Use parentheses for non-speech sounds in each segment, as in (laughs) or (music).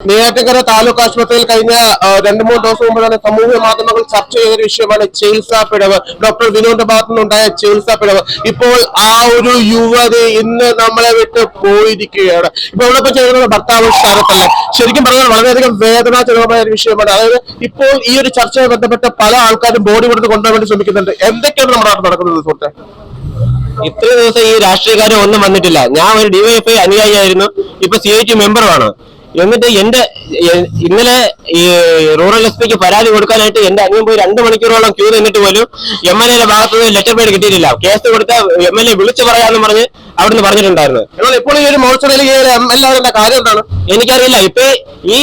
നെയ്യാറ്റിൻകര താലൂക്ക് ആശുപത്രിയിൽ കഴിഞ്ഞ രണ്ടു മൂന്ന് ദിവസം മുമ്പ് തന്നെ സമൂഹ മാധ്യമങ്ങൾ ചർച്ച ചെയ്ത വിഷയമാണ് ചികിത്സാ പിഴവ്. ഡോക്ടർ വിനോദിന്റെ ഭാഗത്തു നിന്നുണ്ടായ ചികിത്സാ പിഴവ്. ഇപ്പോൾ ആ ഒരു യുവതി ഇന്ന് നമ്മളെ വിട്ട് പോയിരിക്കുകയാണ്. ഇപ്പൊ ഇവിടെ ചെയ്യുന്നത് ഭർത്താവ് സ്ഥാനത്തല്ല ശരിക്കും പറഞ്ഞാൽ വളരെയധികം വേദനാജനകമായ ഒരു വിഷയമാണ്. അതായത് ഇപ്പോൾ ഈ ഒരു ചർച്ചയുമായി ബന്ധപ്പെട്ട് പല ആൾക്കാരും ബോഡി കൊടുത്ത് കൊണ്ടുപോകാൻ വേണ്ടി ശ്രമിക്കുന്നുണ്ട്. എന്തൊക്കെയാണ് നമ്മുടെ നാട്ടിൽ നടക്കുന്നത് സുഹൃത്തെ? ഇത്രയും ദിവസം ഈ രാഷ്ട്രീയക്കാരും ഒന്നും വന്നിട്ടില്ല. ഞാൻ ഒരു ഡിവൈഎഫ്ഐ അനുയായിയായിരുന്നു ഇപ്പൊ സി ഐ ടി മെമ്പറുമാണ് എന്നിട്ട് എന്റെ ഇന്നലെ ഈ റൂറൽ എസ് പിക്ക് പരാതി കൊടുക്കാനായിട്ട് എന്റെ അനിയൻ പോയി രണ്ട് മണിക്കൂറോളം ക്യൂ നിന്നിട്ട് പോലും എം എൽ എയുടെ ഭാഗത്ത് നിന്ന് ലെറ്റർ പേഡ് കിട്ടിയിട്ടില്ല. കേസ് കൊടുത്ത എം എൽ എ വിളിച്ചു പറയാന്ന് പറഞ്ഞ് അവിടുന്ന് പറഞ്ഞിട്ടുണ്ടായിരുന്നു. എന്നാൽ ഇപ്പോൾ ഈ ഒരു മോർച്ചറിയിൽ ഈ എം എൽ കാര്യം എന്താണ്? എനിക്കറിയില്ല. ഇപ്പൊ ഈ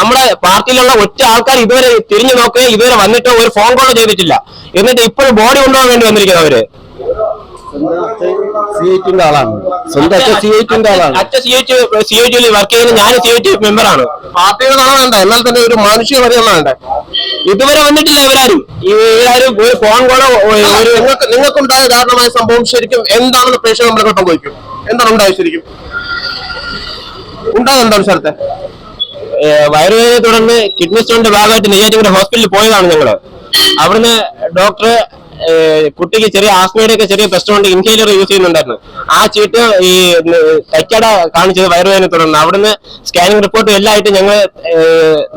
നമ്മുടെ പാർട്ടിയിലുള്ള ഒറ്റ ആൾക്കാർ ഇതുവരെ തിരിഞ്ഞു നോക്കുക ഇതുവരെ വന്നിട്ടോ ഒരു ഫോൺ കോൾ ചെയ്തിട്ടില്ല. എന്നിട്ട് ഇപ്പോഴും ബോഡി കൊണ്ടുപോകാൻ വേണ്ടി വന്നിരിക്കുന്നവര് സി ഐറ്റിന്റെ ആളാണ്. സ്വന്തം അച്ഛൻ സി ഐറ്റിന്റെ ആളാണ്. അച്ഛൻ സി എച്ച് സി വർക്ക് ചെയ്യുന്ന ഞാൻ സി എച്ച് മെമ്പറാണ് പാർട്ടിയുടെ നാളെ വേണ്ട എന്നാൽ തന്നെ ഒരു മാനുഷിക മര്യാദ വേണ്ടേ. ഇതുവരെ വന്നിട്ടില്ല ഇവരാരും. ഇവരാരും ഒരു ഫോൺ കോളോ ഒരു നിങ്ങൾക്ക് നിങ്ങൾക്കുണ്ടായ ദാരുണമായ സംഭവം ശരിക്കും എന്താണെന്ന് പ്രേക്ഷകർ നമ്മളെ ചോദിക്കും. എന്താണ് ഉണ്ടായത് ശരിക്കും? ഉണ്ടായത് എന്താണ് സ്ഥലത്തെ? വയറുവേദനയെ തുടർന്ന് കിഡ്നി സ്റ്റോണിന്റെ ഭാഗമായിട്ട് നെയ്യാറ്റിൻകര ഹോസ്പിറ്റലിൽ പോയതാണ് ഞങ്ങൾ. അവിടുന്ന് ഡോക്ടർ കുട്ടിക്ക് ചെറിയ ആസ്മയുടെ ഒക്കെ ചെറിയ പ്രശ്നമുണ്ട് ഇൻഹേലർ യൂസ് ചെയ്യുന്നുണ്ടായിരുന്നു. ആ ചീട്ട് ഈ തൈക്കട കാണിച്ചത് വയറുവേദന തുടർന്ന് അവിടുന്ന് സ്കാനിങ് റിപ്പോർട്ട് എല്ലാം ആയിട്ട് ഞങ്ങൾ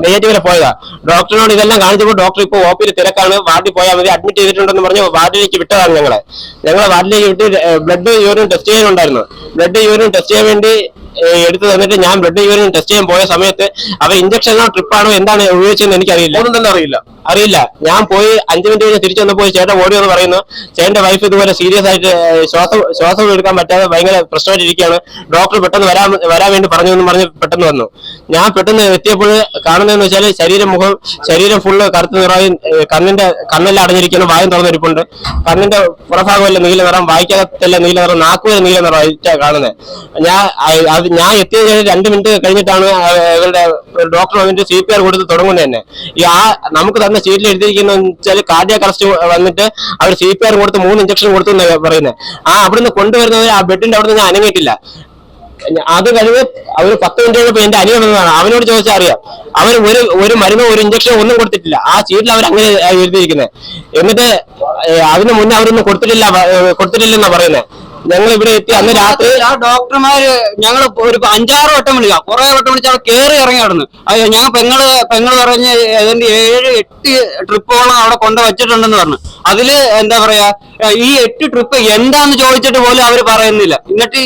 നെഗറ്റീവിലെ പോയതാ. ഡോക്ടറിനോട് ഇതെല്ലാം കാണിച്ചപ്പോൾ ഡോക്ടർ ഇപ്പോൾ ഒ തിരക്കാണ്. വാർഡിൽ പോയാൽ മതി അഡ്മിറ്റ് ചെയ്തിട്ടുണ്ടെന്ന് പറഞ്ഞ് വാർഡിലേക്ക് വിട്ടതാണ് ഞങ്ങളെ. ഞങ്ങളെ വാർഡിലേക്ക് വിട്ട് ബ്ലഡ് യൂറിൻ ടെസ്റ്റ് ചെയ്യാനുണ്ടായിരുന്നു ബ്ലഡ് യൂറിൻ ടെസ്റ്റ് ചെയ്യാൻ വേണ്ടി എടുത്തു തന്നിട്ട് ഞാൻ ബ്ലഡ് യൂറിൻ ടെസ്റ്റ് ചെയ്യാൻ പോയ സമയത്ത് അവർ ഇഞ്ചക്ഷനോ ട്രിപ്പാണോ എന്താണ് ഉപയോഗിച്ചതെന്ന് എനിക്കറിയില്ല. ഒന്നും തന്നെ അറിയില്ല. അറിയില്ല. ഞാൻ പോയി അഞ്ചു മിനിറ്റ് കഴിഞ്ഞ് തിരിച്ചു വന്നപ്പോൾ ചേട്ടൻ ഓടി എന്ന് പറയുന്നു ചേട്ടന്റെ വൈഫ് ഇതുപോലെ സീരിയസ് ആയിട്ട് ശ്വാസം ശ്വാസം എടുക്കാൻ പറ്റാതെ ഭയങ്കര പ്രശ്നമായിട്ട് ഇരിക്കുകയാണ്. ഡോക്ടർ പെട്ടെന്ന് വരാൻ വരാൻ വേണ്ടി പറഞ്ഞു എന്ന് പറഞ്ഞ് പെട്ടെന്ന് വന്നു. ഞാൻ പെട്ടെന്ന് എത്തിയപ്പോൾ കാണുന്നതെന്ന് വെച്ചാൽ ശരീരം മുഖം ശരീരം ഫുള്ള് കറുത്ത നിറയും കണ്ണിന്റെ കണ്ണെല്ലാം അടഞ്ഞിരിക്കുന്നു വായം തുറന്നിരിപ്പുണ്ട്. കണ്ണിന്റെ പുറഭാഗമല്ല നീല നിറം വായിക്കാത്തല്ല നീല നിറം നാക്കുവരെ നീല നിറമായിട്ടാണ് കാണുന്നത്. ഞാൻ അത് ഞാൻ എത്തിയത് രണ്ട് മിനിറ്റ് കഴിഞ്ഞിട്ടാണ് ഇവരുടെ ഡോക്ടർ വന്നിട്ട് സി പി ആർ കൊടുത്ത് തുടങ്ങുന്നത് തന്നെ. ഈ ആ നമുക്ക് തന്ന ഷീറ്റിൽ എഴുതിയിരിക്കുന്ന വെച്ചാൽ കാർഡിയാക് അറസ്റ്റ് വന്നിട്ട് അവർ സി പി ആർ കൊടുത്ത് മൂന്ന് ഇഞ്ചക്ഷൻ കൊടുത്തു എന്നാണ് പറയുന്നത് ആ അവിടുന്ന് കൊണ്ടുവരുന്നത് ആ ബെഡിന്റെ അവിടുന്ന് ഞാൻ അനങ്ങിയിട്ടില്ല. അത് കഴിഞ്ഞ് അവർ പത്ത് മിനിറ്റ് കഴിഞ്ഞപ്പോ എന്റെ അവനോട് ചോദിച്ചാൽ അറിയാം. അവർ ഒരു ഒരു മരുന്നോ ഒരു ഇഞ്ചക്ഷൻ ഒന്നും കൊടുത്തിട്ടില്ല. ആ സീറ്റിൽ അവർ അങ്ങനെ എഴുതിയിരിക്കുന്നത് എന്നിട്ട് അതിന് മുന്നേ അവരൊന്നും കൊടുത്തിട്ടില്ല കൊടുത്തിട്ടില്ലെന്നാണ് കൊടുത്തിട്ടില്ലെന്നാ പറയുന്നത് ഞങ്ങൾ ഇവിടെ എത്തി. അന്ന് രാത്രി ആ ഡോക്ടർമാര് ഞങ്ങൾ ഒരു അഞ്ചാറ് വട്ടം വിളിക്കാം. കുറെ വട്ടം വിളിച്ച് കേറി കയറി ഇറങ്ങി കിടന്നു അയ്യോ ഞങ്ങൾ പെങ്ങൾ പെങ്ങൾ പറഞ്ഞ് ഏതാണ്ട് ഏഴ് എട്ട് ട്രിപ്പോളം അവിടെ കൊണ്ടു വച്ചിട്ടുണ്ടെന്ന് പറഞ്ഞു. അതിൽ എന്താ പറയാ ഈ എട്ട് ട്രിപ്പ് എന്താന്ന് ചോദിച്ചിട്ട് പോലും അവർ പറയുന്നില്ല. എന്നിട്ട്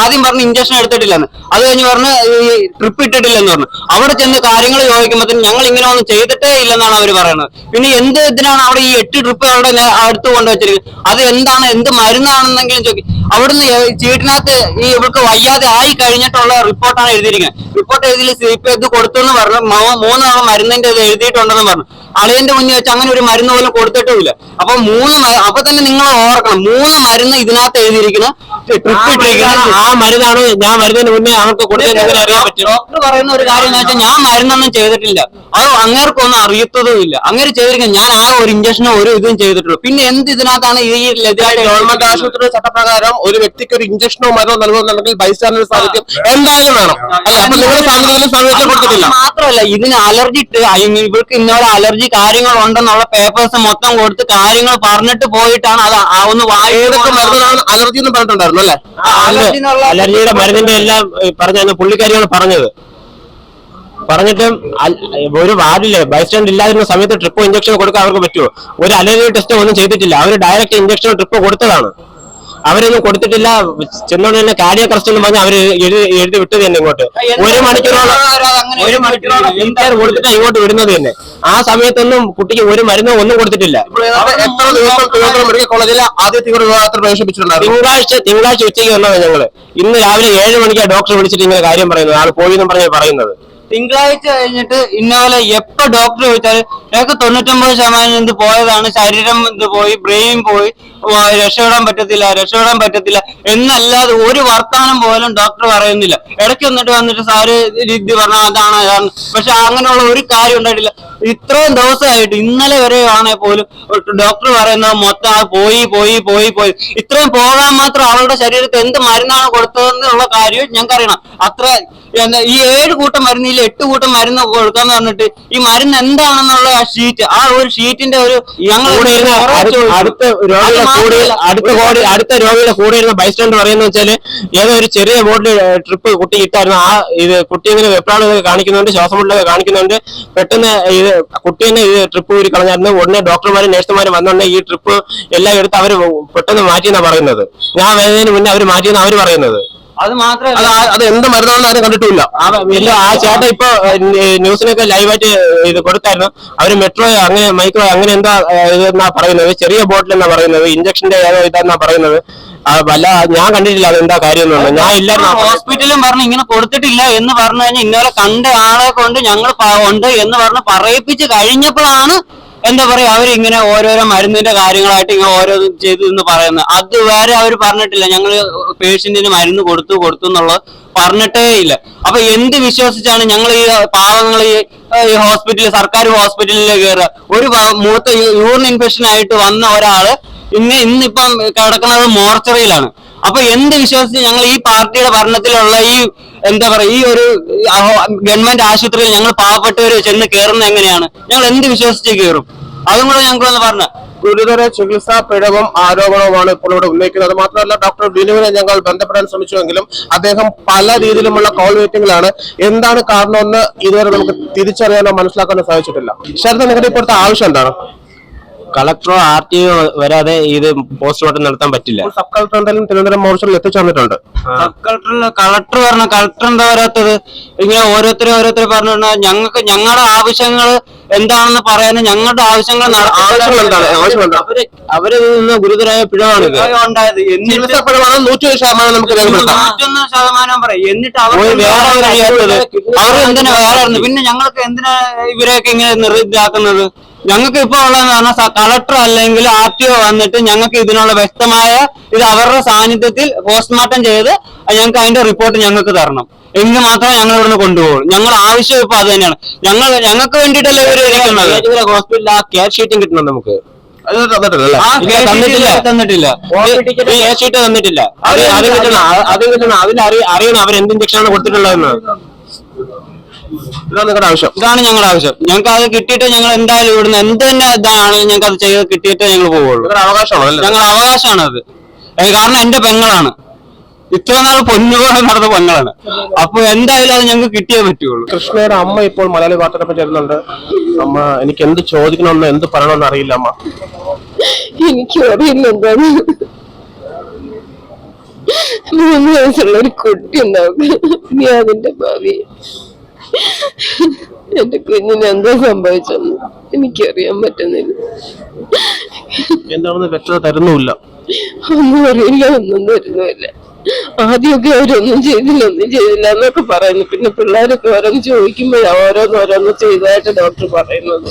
ആദ്യം പറഞ്ഞ് ഇഞ്ചക്ഷൻ എടുത്തിട്ടില്ലെന്ന്. അത് കഴിഞ്ഞ് പറഞ്ഞ് ഈ ട്രിപ്പ് ഇട്ടിട്ടില്ലെന്ന് പറഞ്ഞു. അവിടെ ചെന്ന് കാര്യങ്ങൾ ചോദിക്കുമ്പോൾ ഞങ്ങൾ ഇങ്ങനെ ഒന്നും ചെയ്തിട്ടേ ഇല്ലെന്നാണ് അവർ പറയുന്നത്. പിന്നെ എന്ത് ഇതിനാണ് അവിടെ ഈ എട്ട് ട്രിപ്പ് അവിടെ അടുത്ത് കൊണ്ടുവച്ചിരിക്കുന്നത്? അത് എന്താണ് എന്ത് മരുന്നാണെന്നെങ്കിലും ചോദിക്കും അവിടുന്ന് ചീട്ടിനകത്ത് ഈ ഇവർക്ക് വയ്യാതെ ആയി കഴിഞ്ഞിട്ടുള്ള റിപ്പോർട്ടാണ് എഴുതിയിരിക്കുന്നത്. റിപ്പോർട്ട് എഴുതി സ്ലീപ്പ് ഇത് കൊടുത്തു എന്ന് പറഞ്ഞു. മൂന്നാളും മരുന്നിന്റെ ഇത് എഴുതിയിട്ടുണ്ടെന്ന് പറഞ്ഞു. അളിയന്റെ മുന്നിൽ വെച്ച് അങ്ങനെ ഒരു മരുന്ന് പോലും കൊടുത്തിട്ടുമില്ല. അപ്പൊ മൂന്ന് അപ്പൊ തന്നെ നിങ്ങൾ ഓർക്കണം. മൂന്ന് മരുന്ന് ഇതിനകത്ത് എഴുതിയിരിക്കുന്ന. ആ മരുന്നാണ്? ഞാൻ വരുന്നതിന് മുന്നേ അവർക്ക് കൊടുത്തത് എങ്ങനെ അറിയാൻ പറ്റും? ഡോക്ടർ പറയുന്ന ഒരു കാര്യം എന്ന് വെച്ചാൽ ഞാൻ മരുന്നൊന്നും ചെയ്തിട്ടില്ല. അത് അങ്ങേർക്കൊന്നും അറിയത്തതും ഇല്ല. അങ്ങനെ ചെയ്തിരിക്കുന്നത് ഞാൻ ആ ഒരു ഇഞ്ചക്ഷനോ ഒരു ഇതും ചെയ്തിട്ടുള്ളൂ. പിന്നെ എന്ത് ഇതിനകത്താണ് ഈ ഗവൺമെന്റ് ആശുപത്രിയുടെ ചട്ടപ്രകാരം ഒരു വ്യക്തിക്ക് ഒരു ഇഞ്ചക്ഷനോ മരുന്നോ നൽകുന്നുണ്ടെങ്കിൽ ബൈസ്റ്റാൻഡർ സാന്നിധ്യം എന്തായാലും വേണം. അല്ല അപ്പൊ നിങ്ങൾ സാന്നിധ്യം കൊടുത്തിട്ടില്ല മാത്രമല്ല ഇതിന് അലർജി ഇട്ട് ഇവർക്ക് ഇന്നോടെ അലർജി കാര്യങ്ങൾ ഉണ്ടെന്നുള്ള പേപ്പേഴ്സ് മൊത്തം കൊടുത്ത് കാര്യങ്ങൾ പറഞ്ഞിട്ട് പോയിട്ടാണ് അത് ഒന്ന് ഏതൊക്കെ മരുന്നാണ് അലർജി എന്ന് പറഞ്ഞിട്ടുണ്ടായിരുന്നു? അല്ലേ? അലർജിയുടെ മരുന്നിന്റെ എല്ലാം പറഞ്ഞ പുള്ളിക്കാരിയാണ് പറഞ്ഞത്. പറഞ്ഞിട്ടും ഒരു വാർഡിൽ ബൈസ്റ്റാൻഡ് ഇല്ലാതിരുന്ന സമയത്ത് ട്രിപ്പ് ഇഞ്ചക്ഷൻ കൊടുക്കാൻ അവർക്ക് പറ്റുമോ? ഒരു അലർജി ടെസ്റ്റ് ഒന്നും ചെയ്തിട്ടില്ല. അവർ ഡയറക്റ്റ് ഇഞ്ചക്ഷനോ ട്രിപ്പ് കൊടുത്തതാണ്. അവരൊന്നും കൊടുത്തിട്ടില്ല. ചെന്നോണ്ട് തന്നെ കാർഡിയോ അറസ്റ്റ് എന്ന് പറഞ്ഞാൽ അവർ എഴുതി എഴുതി വിട്ടത് തന്നെ ഇങ്ങോട്ട്. ഒരു മണിക്കൂറോളം ഒരു മണിക്കൂറോളം വീട്ടുകാർ കൊടുത്തിട്ട് ഇങ്ങോട്ട് വിടുന്നത് തന്നെ. ആ സമയത്തൊന്നും കുട്ടിക്ക് ഒരു മരുന്നോ ഒന്നും കൊടുത്തിട്ടില്ല. ഇപ്പോൾ എത്ര ദിവസം തിരുവനന്തപുരം മെഡിക്കൽ കോളേജിൽ ആദ്യ തീവ്ര വിഭാഗത്തിൽ പ്രവേശിപ്പിച്ചിട്ടുണ്ടായിരുന്നു? തിങ്കളാഴ്ച തിങ്കളാഴ്ച ഉച്ചയ്ക്ക് വന്നതാണ് ഞങ്ങൾ. ഇന്ന് രാവിലെ ഏഴ് മണിക്കാണ് ഡോക്ടർ വിളിച്ചിട്ട് ഇങ്ങനെ കാര്യം പറയുന്നത്. ആൾ പോയി എന്നും പറഞ്ഞ് പറയുന്നത്. തിങ്കളാഴ്ച കഴിഞ്ഞിട്ട് ഇന്നപോലെ എപ്പോ ഡോക്ടർ ചോദിച്ചാൽ ഞങ്ങൾക്ക് തൊണ്ണൂറ്റൊമ്പത് ശതമാനം ഇത് പോയതാണ് ശരീരം ഇത് പോയി ബ്രെയിൻ പോയി രക്ഷപ്പെടാൻ പറ്റത്തില്ല രക്ഷപ്പെടാൻ പറ്റത്തില്ല എന്നല്ലാതെ ഒരു വർത്താനം പോലും ഡോക്ടർ പറയുന്നില്ല. ഇടയ്ക്ക് വന്നിട്ട് വന്നിട്ട് സാറ് രീതി പറഞ്ഞാൽ അതാണ് അതാണ്. പക്ഷെ അങ്ങനെയുള്ള ഒരു കാര്യം ഉണ്ടായിട്ടില്ല. ഇത്രയും ദിവസമായിട്ട് ഇന്നലെ വരെ ആണെ പോലും ഡോക്ടർ പറയുന്നത് മൊത്തം ആ പോയി പോയി പോയി പോയി. ഇത്രയും പോകാൻ മാത്രം അവളുടെ ശരീരത്തിൽ എന്ത് മരുന്നാണ് കൊടുത്തതെന്നുള്ള കാര്യം ഞങ്ങൾക്ക് അറിയണം അത്ര ഈ ഏഴ് കൂട്ടം മരുന്നില്ല എട്ട് കൂട്ടം മരുന്ന് കൊടുക്കാന്ന് പറഞ്ഞിട്ട് ഈ മരുന്ന് എന്താണെന്നുള്ള ആ ഷീറ്റ് ആ ഒരു ഷീറ്റിന്റെ ഒരു ഞങ്ങൾ അടുത്ത- അടുത്ത രോഗിയുടെ കൂടെ അടുത്ത കോടി അടുത്ത രോഗിയുടെ കൂടെ ഇരുന്ന ബൈസ്റ്റാൻഡ് പറയുന്ന വെച്ചാൽ ഏതോ ഒരു ചെറിയ ബോട്ടിൽ ട്രിപ്പ് കുട്ടി ഇട്ടായിരുന്നു. ആ ഇത് കുട്ടി ഇങ്ങനെ വെപ്രാളൊക്കെ കാണിക്കുന്നുണ്ട് ശ്വാസം മുട്ടലൊക്കെ കാണിക്കുന്നുണ്ട്. പെട്ടെന്ന് ഇത് കുട്ടി ഈ ട്രിപ്പ് ഊരി കളഞ്ഞായിരുന്നു. ഉടനെ ഡോക്ടർമാരും നേഴ്സുമാരും വന്നുകൊണ്ട് ഈ ട്രിപ്പ് എല്ലാം എടുത്ത് അവർ പെട്ടെന്ന് മാറ്റിയെന്നാ പറയുന്നത്. ഞാൻ വരുന്നതിന് മുന്നേ അവർ മാറ്റിയെന്ന് അവർ പറയുന്നത്. അത് മാത്രമല്ല അത് എന്ത് മരുന്നാണെന്ന് ആരും കണ്ടിട്ടില്ല. ആ- ചേട്ടൻ ഇപ്പൊ ന്യൂസിനൊക്കെ ലൈവായിട്ട് ഇത് കൊടുത്തായിരുന്നു. അവർ മെട്രോ അങ്ങനെ മൈക്രോ അങ്ങനെ എന്താ ഇതെന്നാ പറയുന്നത്? ചെറിയ ബോട്ടിൽ എന്നാ പറയുന്നത്? ഇഞ്ചക്ഷന്റെ ഏതോ ഇതെന്നാ പറയുന്നത്? വല്ല ഞാൻ കണ്ടിട്ടില്ല അതെന്താ കാര്യം ഞാൻ സമയത്ത്. ഹോസ്പിറ്റലും പറഞ്ഞു ഇങ്ങനെ കൊടുത്തിട്ടില്ല എന്ന് പറഞ്ഞു കഴിഞ്ഞാൽ ഇന്നലെ കണ്ട ആളെ കൊണ്ട് ഞങ്ങൾ ഉണ്ട് എന്ന് പറഞ്ഞ് പറയിപ്പിച്ച് കഴിഞ്ഞപ്പോഴാണ് എന്താ പറയാ അവർ ഇങ്ങനെ ഓരോരോ മരുന്നിന്റെ കാര്യങ്ങളായിട്ട് ഇങ്ങനെ ഓരോ ചെയ്തു എന്ന് പറയുന്നത്. അതുവരെ അവർ പറഞ്ഞിട്ടില്ല. ഞങ്ങൾ പേഷ്യന്റിന് മരുന്ന് കൊടുത്തു കൊടുത്തു എന്നുള്ളത് പറഞ്ഞിട്ടേ ഇല്ല. അപ്പൊ എന്ത് വിശ്വസിച്ചാണ് ഞങ്ങൾ ഈ പാവങ്ങൾ ഈ ഹോസ്പിറ്റലിൽ സർക്കാർ ഹോസ്പിറ്റലിൽ കയറുക? ഒരു മൂത്ത യൂറിൻ ഇൻഫെക്ഷൻ ആയിട്ട് വന്ന ഒരാൾ ഇന്ന് ഇന്നിപ്പം കിടക്കുന്നത് മോർച്ചറിയിലാണ്. അപ്പൊ എന്ത് വിശ്വസിച്ച് ഞങ്ങൾ ഈ പാർട്ടിയുടെ ഭരണത്തിലുള്ള ഈ എന്താ പറയാ ഈ ഒരു ഗവൺമെന്റ് ആശുപത്രിയിൽ ഞങ്ങൾ പാവപ്പെട്ടവര് ചെന്ന് കയറുന്നത് എങ്ങനെയാണ്? ഞങ്ങൾ എന്ത് വിശ്വസിച്ച് കയറും? അതും കൂടെ ഞങ്ങൾക്കൊന്ന് പറഞ്ഞ. ഗുരുതര ചികിത്സാ പിഴവും ആരോപണവുമാണ് ഇപ്പോൾ ഇവിടെ ഉന്നയിക്കുന്നത്. മാത്രമല്ല ഡോക്ടർ ബിനുവിനെ ഞങ്ങൾ ബന്ധപ്പെടാൻ ശ്രമിച്ചുവെങ്കിലും അദ്ദേഹം പല രീതിയിലുമുള്ള കോൾ വെയിറ്റിംഗിലാണ് എന്താണ് കാരണമെന്ന് ഇതുവരെ നമുക്ക് തിരിച്ചറിയാനോ മനസ്സിലാക്കാനോ സാധിച്ചിട്ടില്ല. ശരത് നിങ്ങളുടെ ഇപ്പോഴത്തെ ആവശ്യം എന്താണ്? കളക്ടറോ ആർ ടി ഒ വരാതെ ഇത് പോസ്റ്റ്മോർട്ടം നടത്താൻ പറ്റില്ല. സബ് കളക്ടർ എന്തായാലും തിരുവനന്തപുരം മോർച്ചറിൽ എത്തിച്ചു തന്നിട്ടുണ്ട് സബ് കളക്ടറിൽ കളക്ടർ പറഞ്ഞ കളക്ടർ എന്താ വരാത്തത്? ഇങ്ങനെ ഓരോരുത്തരും ഓരോരുത്തർ പറഞ്ഞു ഞങ്ങൾക്ക് ഞങ്ങളുടെ ആവശ്യങ്ങൾ എന്താണെന്ന് പറയാനും ഞങ്ങളുടെ ആവശ്യങ്ങൾ അവർ അവരിൽ നിന്ന് ഉണ്ടായത്. എന്നിട്ട് പിഴവാണ് നൂറ്റി ശതമാനം നമുക്ക് ശതമാനം പറയും. എന്നിട്ട് അവർ വേറെ. അവർ എന്തിനാ വേറെ പിന്നെ ഞങ്ങൾക്ക് എന്തിനാ ഇവരെയൊക്കെ ഇങ്ങനെ നിർദ്ദാക്കുന്നത് ഞങ്ങൾക്ക് ഇപ്പോൾ ഉള്ളതെന്ന് പറഞ്ഞാൽ കളക്ടർ അല്ലെങ്കിൽ ആർ ടി ഒ വന്നിട്ട് ഞങ്ങൾക്ക് ഇതിനുള്ള വ്യക്തമായ ഇത് അവരുടെ സാന്നിധ്യത്തിൽ പോസ്റ്റ്മോർട്ടം ചെയ്ത് ഞങ്ങൾക്ക് അതിന്റെ റിപ്പോർട്ട് ഞങ്ങൾക്ക് തരണം. എങ്കിൽ മാത്രമേ ഞങ്ങൾ ഇവിടുന്ന് കൊണ്ടുപോകുള്ളൂ ഞങ്ങൾ ആവശ്യം ഇപ്പൊ അത് തന്നെയാണ്. ഞങ്ങൾ ഞങ്ങൾക്ക് വേണ്ടിയിട്ടല്ലേ ഇവർ ഇരിക്കുന്നത് ഹോസ്പിറ്റലിൽ ആ കെയർ ഷീറ്റും കിട്ടുന്നുണ്ട് നമുക്ക്. തന്നിട്ടില്ല. ഷീറ്റ് തന്നിട്ടില്ല. അത് കിട്ടണം. അത് കിട്ടണം. അതിൽ അറിയണം. അവർ എന്ത് ഇഞ്ചക്ഷനാണ് കൊടുത്തിട്ടുള്ളതെന്ന്. ഇതാണ് നിങ്ങളുടെ ആവശ്യം. ഇതാണ് ഞങ്ങളുടെ ആവശ്യം. ഞങ്ങൾക്ക് അത് കിട്ടിയിട്ട് ഞങ്ങൾ എന്തായാലും ഇവിടുന്ന് എന്ത് തന്നെ ഇതാണ് ഞങ്ങൾക്ക് അത് ചെയ്ത് കിട്ടിയിട്ടേ ഞങ്ങൾ പോവുള്ളൂ. നിങ്ങളുടെ അവകാശമാണോ അല്ലേ? ഞങ്ങളുടെ അവകാശമാണ് അത് കാരണം എന്റെ പെങ്ങളാണ്. ഇത്ര നാൾ പൊന്നുപോലെ നടന്ന പെങ്ങളാണ്. അപ്പൊ എന്തായാലും അത് ഞങ്ങൾക്ക് കിട്ടിയേ പറ്റുള്ളൂ. കൃഷ്ണയുടെ അമ്മ ഇപ്പോൾ മലയാളി വാർത്തയുടെ പറ്റി വരുന്നുണ്ട് അമ്മ എനിക്ക് എന്ത് ചോദിക്കണമെന്ന് എന്ത് പറയണമെന്ന് അറിയില്ല അമ്മ. എനിക്ക് മൂന്ന് വയസ്സുള്ള ഒരു കുട്ടി ഉണ്ടാവും. ഇനി അതിന്റെ ഭാവി (laughs) എന്റെ കുഞ്ഞിന് എന്താ സംഭവിച്ചെന്ന് എനിക്കറിയാൻ പറ്റുന്നില്ല. എന്താണെന്ന് വ്യക്തത തരുന്നുമില്ല. ഒന്നും അറിയില്ല ഒന്നും തരുന്നുമില്ല. ആദ്യമൊക്കെ അവരൊന്നും ചെയ്തില്ല ഒന്നും ചെയ്തില്ല എന്നൊക്കെ പറയുന്നു. പിന്നെ പിള്ളേരൊക്കെ ഓരോന്ന് ചോദിക്കുമ്പോഴാണ് ഓരോന്ന് ഓരോന്ന് ചെയ്തതായിട്ട് ഡോക്ടർ പറയുന്നത്.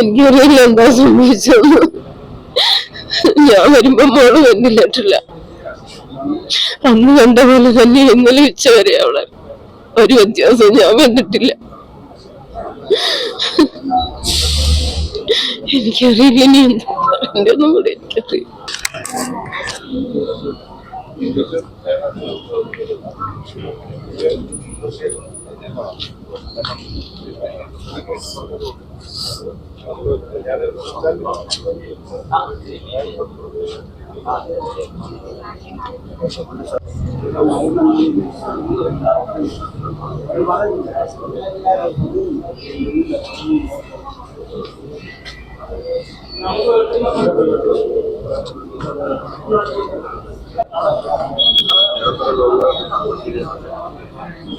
എനിക്കറിയില്ല എന്താ സംഭവിച്ചതെന്ന്. ഞാൻ വരുമ്പോ മോൾ വെന്റിലേറ്ററില്ല അന്ന് കണ്ട പോലെ തന്നെ ഇന്നലെ ഉച്ച വരെ അവളെ ഒരു വ്യത്യാസവും ഞാൻ കണ്ടിട്ടില്ല. എനിക്കറിയില്ല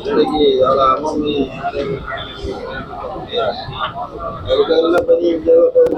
இன்னைக்கு அவ்வளோ அம்மாமி அதுக்கெல்லாம் பதிவு தேவைப்படுது